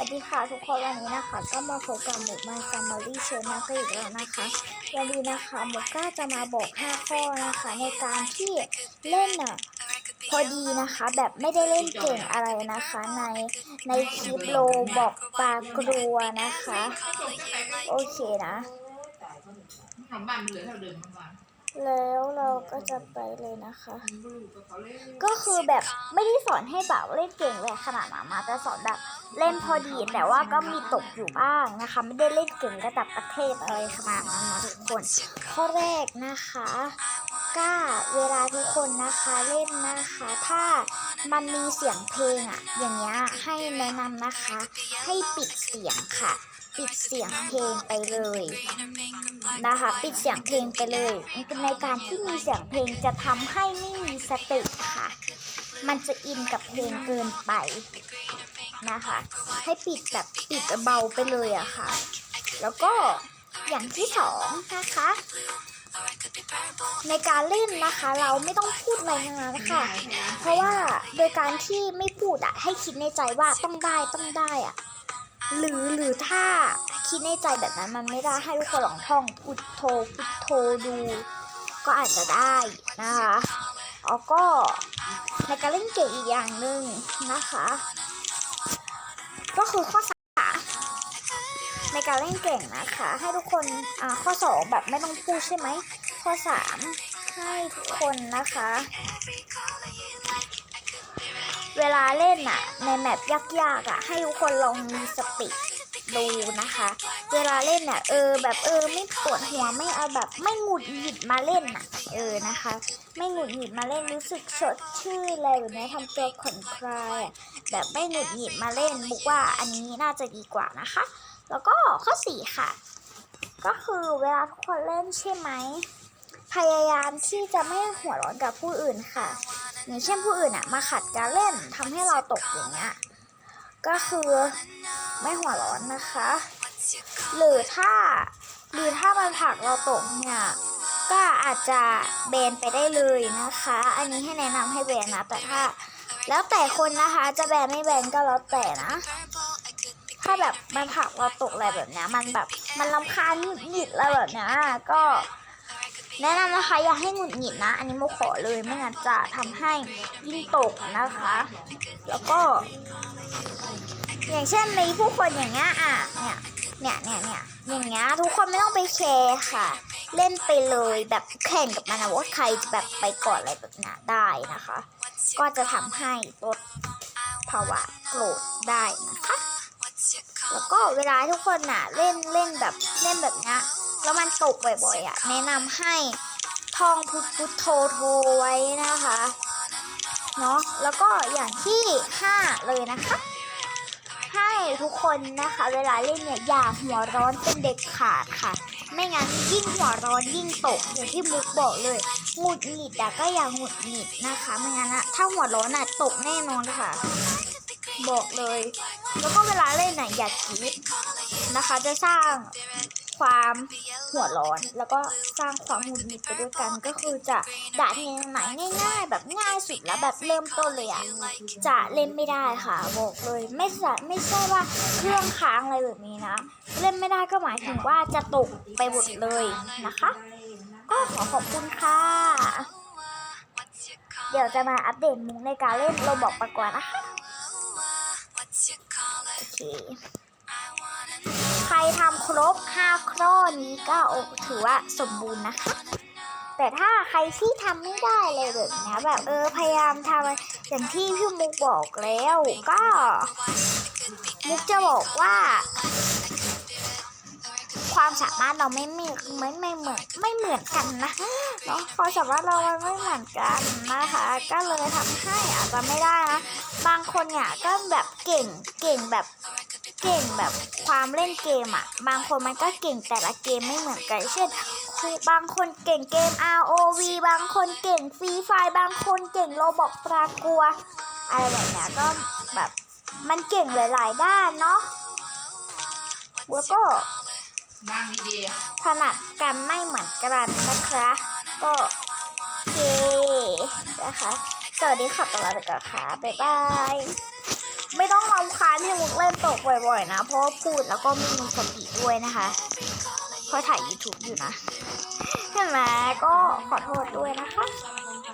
วัสดีค่ะทุกคนวันนี้นะคะ ก็มาพบกับหมูมาซัมมารีเชนนะก็อีกแล้วนะคะ วันนี้นะคะหมูก้าจะมาบอก 5 ข้อนะคะ ในการที่เล่นอะพอดีนะคะแบบไม่ได้เล่นเก่งอะไรนะคะในในคลิปโลบอกปลากลัวนะคะ โอเคนะทำบ้านเหลือเท่าเดิมเมื่อวานแล้วเราก็จะไปเลยนะคะ ก็คือแบบไม่ได้สอนให้แบบเล่นเก่งเลยขนาดนั้นนะแต่สอนแบบ เล่นพอดีแต่ว่าก็มีตกอยู่บ้างนะคะ ไม่ได้เล่นเก่งระดับประเทศอะไรขนาดนั้นนะทุกคน ข้อแรกนะคะก้าเวลาทุกคนนะคะเล่นนะคะ ถ้ามันมีเสียงเพลงอะอย่างเงี้ยให้แนะนำนะคะ ให้ปิดเสียงค่ะ ปิดเสียงเพลงไปเลยนะคะ ปิดเสียงเพลงไปเลยในการที่มีเสียงเพลงจะทำให้ไม่มีสติค่ะ มันจะอินกับเพลงเกินไปนะคะ ให้ปิดแบบปิดเบาไปเลยอะค่ะ แล้วก็อย่างที่สองนะคะ ในการเล่นนะคะ เราไม่ต้องพูดอะไรทั้งนั้นค่ะเพราะว่าโดยการที่ไม่พูดอะให้คิดในใจว่าต้องได้ต้องได้อะหรือหรือถ้าคิดในใจแบบนั้นมันไม่ได้ให้ทุกคนลองท่องพุทโธพุทโธดู ก็อาจจะได้นะคะแล้วก็ ในการเล่นเกมอีกอย่างหนึ่งนะคะ ก็คือข้อสามในการเล่นเก่งนะคะ ให้ทุกคนอ่าข้อสองแบบไม่ต้องพูดใช่ไหมข้อสามให้ทุกคนนะคะ เวลาเล่นอะในแมปยากๆอะให้ทุกคนลองมีสติ ดูนะคะ เวลาเล่นอะเออแบบเออไม่ปวดหัวไม่เอาแบบไม่หงุดหงิดมาเล่นอะเออนะคะ ไม่หงุดหงิดมาเล่นรู้สึกสดชื่นอะไรแบบนี้ทำตัวผ่อนคลายแบบไม่หงุดหงิดมาเล่นบุกว่าอันนี้น่าจะดีกว่านะคะ แล้วก็ข้อสี่ค่ะ ก็คือเวลาทุกคนเล่นใช่ไหมพยายามที่จะไม่หัวร้อนกับผู้อื่นค่ะอย่างเช่นผู้อื่นอะมาขัดการเล่นทำให้เราตกอย่างเงี้ย ก็คือไม่หัวร้อนนะคะ หรือถ้าหรือถ้ามันผักเราตกเนี่ยก็อาจจะแบนไปได้เลยนะคะ อันนี้ให้แนะนำให้แบนนะ แต่ถ้า แล้วแต่คนนะคะจะแบนไม่แบนก็แล้วแต่นะ ถ้าแบบมันผักเราตกอะไรแบบเนี้ยมันแบบมันลำคาญหงุดหงิดอะไรแบบเนี้ยก็ แนะนำนะคะอย่าให้หงุดหงิดนะ อันนี้โมขอเลยไม่งั้นจะทำให้ยิ่งตกนะคะ แล้วก็ อย่างเช่นในผู้คนอย่างเงี้ยอะเนี่ยเนี่ยเนี่ยเนี่ยอย่างเงี้ยทุกคนไม่ต้องไปแคร์ค่ะ เล่นไปเลยแบบแข่งกับมันนะว่าใครจะแบบไปก่อนอะไรแบบนี้นได้นะคะ ก็จะทำให้ลดภาวะโกรธได้นะคะ แล้วก็เวลาทุกคนน่ะเล่นเล่นแบบเล่นแบบเนี้ยแล้วมันตกบ่อยๆอะแนะนำให้ท่องพุทพุทโธโธไว้นะคะเนาะแล้วก็อย่างที่ห้าเลยนะคะ ให้ทุกคนนะคะ เวลาเล่นเนี่ยอย่าหัวร้อนเป็นเด็กขาดค่ะ ไม่งั้นยิ่งหัวร้อนยิ่งตกอย่างที่มุกบอกเลยหงุดหงิดอะก็อย่าหงุดหงิดนะคะไม่งั้นอะถ้าหัวร้อนอะตกแน่นอนค่ะ บอกเลย แล้วก็เวลาเล่นน่ะอย่าคิดนะคะ จะสร้าง ความหัวร้อน แล้วก็สร้างความหงุดหงิดไปด้วยกันก็คือจะด่าทีไหนง่าย ๆ แบบง่ายสุดแล้วแบบเริ่มต้นเลยอะจะเล่นไม่ได้ค่ะบอกเลยไม่ใช่ไม่ใช่ว่าเครื่องค้างอะไรแบบนี้นะ เล่นไม่ได้ก็หมายถึงว่าจะตกไปหมดเลยนะคะ ก็ขอขอบคุณค่ะเดี๋ยวจะมาอัปเดตมุกในการเล่นโรบอกประกวดนะคะโอเคใครทำค รบ 5 ข้อนี้ก็ถือว่าสมบูรณ์นะคะ แต่ถ้าใครที่ทำไม่ได้เลยแบบนี้แบบเออพยายามทำอย่างที่พี่มุกบอกแล้วก็ มุกจะบอกว่า ความสามารถเราไม่เหมือนไม่ไม่เหมือนไม่เหมือนกันนะเนาะความสามารถเรามันไม่เหมือนกันนะคะ ก็เลยทำให้อาจจะไม่ได้นะบางคนเนี่ยก็แบบเก่งเก่งแบบ เก่งแบบความเล่นเกมอะ่ะ บางคนมันก็เก่งแต่ละเกมไม่เหมือนกัน เช่นครูบางคนเก่งเกม ROV บางคนเก่งฟรีไฟบางคนเก่งโรบอกปลากัว อะไรแบบนี้ก็แบบมันเก่งหลายๆด้านเนาะแล้วก็ถนัดกันไม่เหมือนกันนะคะ ก็โอเคนะคะสวัสดีค่ะตลอดไปก่อนค่ะ บ๊ายบาย ไม่ต้องรำคาญพี่มุกเล่น กบ่อยๆนะ เพราะพูดแล้วก็ไม่มีสติด้วยนะคะ เพราะถ่าย YouTube อยู่นะเห็นไหมก็ขอโทษด้วยนะคะ